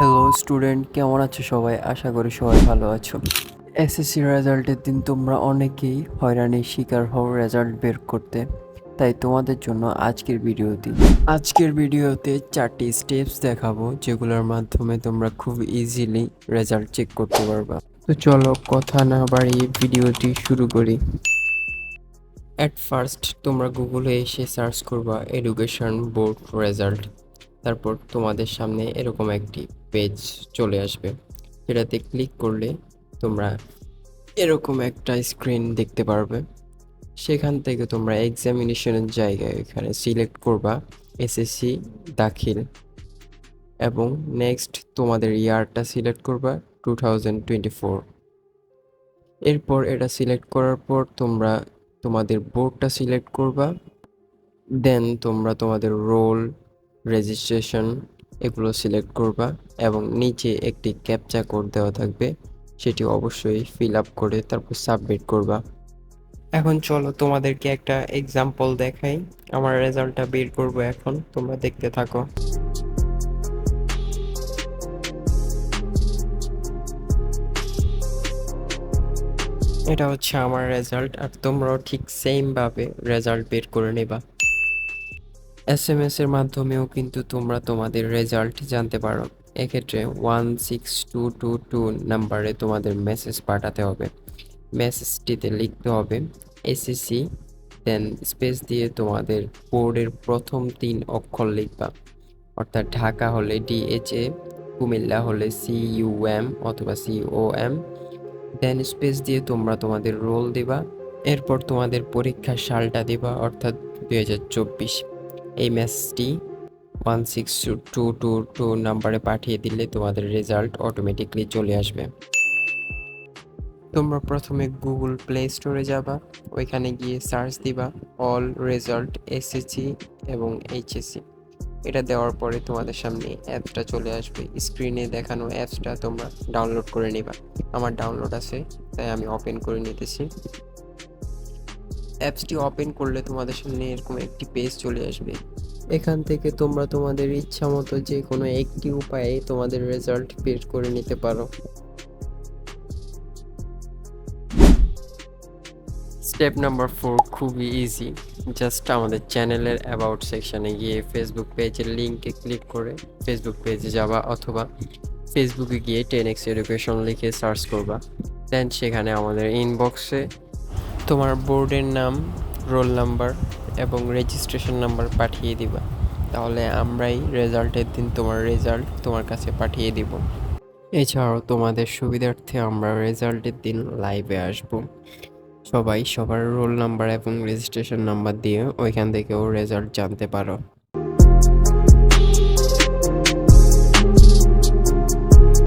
Hello student কেমন আছো সবাই? আশা করি সবাই ভালো আছো। এসএসসি রেজাল্টের দিন তোমরা অনেকেই হয়রানির শিকার হও রেজাল্ট বের করতে। তাই তোমাদের জন্য আজকের ভিডিওটি। আজকের ভিডিওতে চারটি স্টেপস দেখাবো, যেগুলোর মাধ্যমে তোমরা খুব ইজিলি রেজাল্ট চেক করতে পারবা। তো চলো কথা না বাড়িয়ে ভিডিওটি শুরু করি। অ্যাট ফার্স্ট তোমরা গুগলে এসে সার্চ করবা এডুকেশন বোর্ড রেজাল্ট তারপর তোমাদের সামনে এরকম একটি পেজ চলে আসবে। যেটাতে ক্লিক করলে তোমরা এরকম একটা স্ক্রিন দেখতে পারবে। সেখান থেকে তোমরা এক্সামিনেশনের জায়গায় এখানে সিলেক্ট করবা এসএসসি দাখিল। এবং নেক্সট তোমাদের ইয়ারটা সিলেক্ট করবা টু থাউজেন্ড টোয়েন্টি ফোর এরপর এটা সিলেক্ট করার পর তোমরা তোমাদের বোর্ডটা সিলেক্ট করবা। দেন তোমরা তোমাদের রোল রেজিস্ট্রেশন এগুলো সিলেক্ট করবা এবং নিচে একটি ক্যাপচা কোড দেওয়া থাকবে। সেটি অবশ্যই ফিল আপ করে তারপর সাবমিট করবা। এখন চলো তোমাদেরকে একটা এক্সাম্পল দেখাই। আমার রেজাল্টটা বের করব এখন, তোমরা দেখতে থাকো। এটা হচ্ছে আমার রেজাল্ট আর তোমরাও ঠিক সেম ভাবে রেজাল্ট বের করে নেবা। এস এম এস এর মাধ্যমেও কিন্তু তোমরা তোমাদের রেজাল্ট জানতে পারো। এক্ষেত্রে one six two two two নাম্বারে তোমাদের মেসেজ পাঠাতে হবে। মেসেজটিতে লিখতে হবে এসএসসি দেন স্পেস দিয়ে তোমাদের বোর্ডের প্রথম তিন অক্ষর লিখবা। অর্থাৎ ঢাকা হলে ডিএচএ কুমিল্লা হলে সিইউএম অথবা সিওএম দেন স্পেস দিয়ে তোমরা তোমাদের রোল দিবা। এরপর তোমাদের পরীক্ষার সালটা দিবা, অর্থাৎ দুই হাজার চব্বিশ। এই মেসেজটি one six two two two নাম্বারে পাঠিয়ে দিলে তোমাদের রেজাল্ট অটোমেটিকলি চলে আসবে। তোমরা প্রথমে গুগল প্লে স্টোরে যাবা, ওইখানে গিয়ে সার্চ দিবা অল রেজাল্ট এসএসসি এবং এইচএসসি এটা দেওয়ার পরে তোমাদের সামনে অ্যাপসটা চলে আসবে। স্ক্রিনে দেখানো অ্যাপসটা তোমরা ডাউনলোড করে নিবা। আমার ডাউনলোড আছে, তাই আমি ওপেন করে নিতেছি। অ্যাপসটি ওপেন করলে তোমাদের সামনে এরকম একটি পেজ চলে আসবে। এখান থেকে তোমরা তোমাদের ইচ্ছা মতো যে কোনো একটি উপায়ে তোমাদের রেজাল্ট বের করে নিতে পারো। স্টেপ নাম্বার ফোর খুবই ইজি জাস্ট আমাদের চ্যানেলের অ্যাবাউট সেকশানে গিয়ে ফেসবুক পেজের লিঙ্কে ক্লিক করে ফেসবুক পেজে যাবা অথবা ফেসবুকে গিয়ে টেন এক্স এডুকেশন লিখে সার্চ করবা। দেন সেখানে আমাদের ইনবক্সে তোমার বোর্ডের নাম রোল নাম্বার এবং রেজিস্ট্রেশন নাম্বার পাঠিয়ে দিবা। তাহলে আমরাই রেজাল্টের দিন তোমার রেজাল্ট তোমার কাছে পাঠিয়ে দিব। এছাড়াও তোমাদের সুবিধার্থে আমরা রেজাল্টের দিন লাইভে আসব। সবাই সবার রোল নাম্বার এবং রেজিস্ট্রেশন নাম্বার দিয়ে ওইখান থেকেও রেজাল্ট জানতে পারো।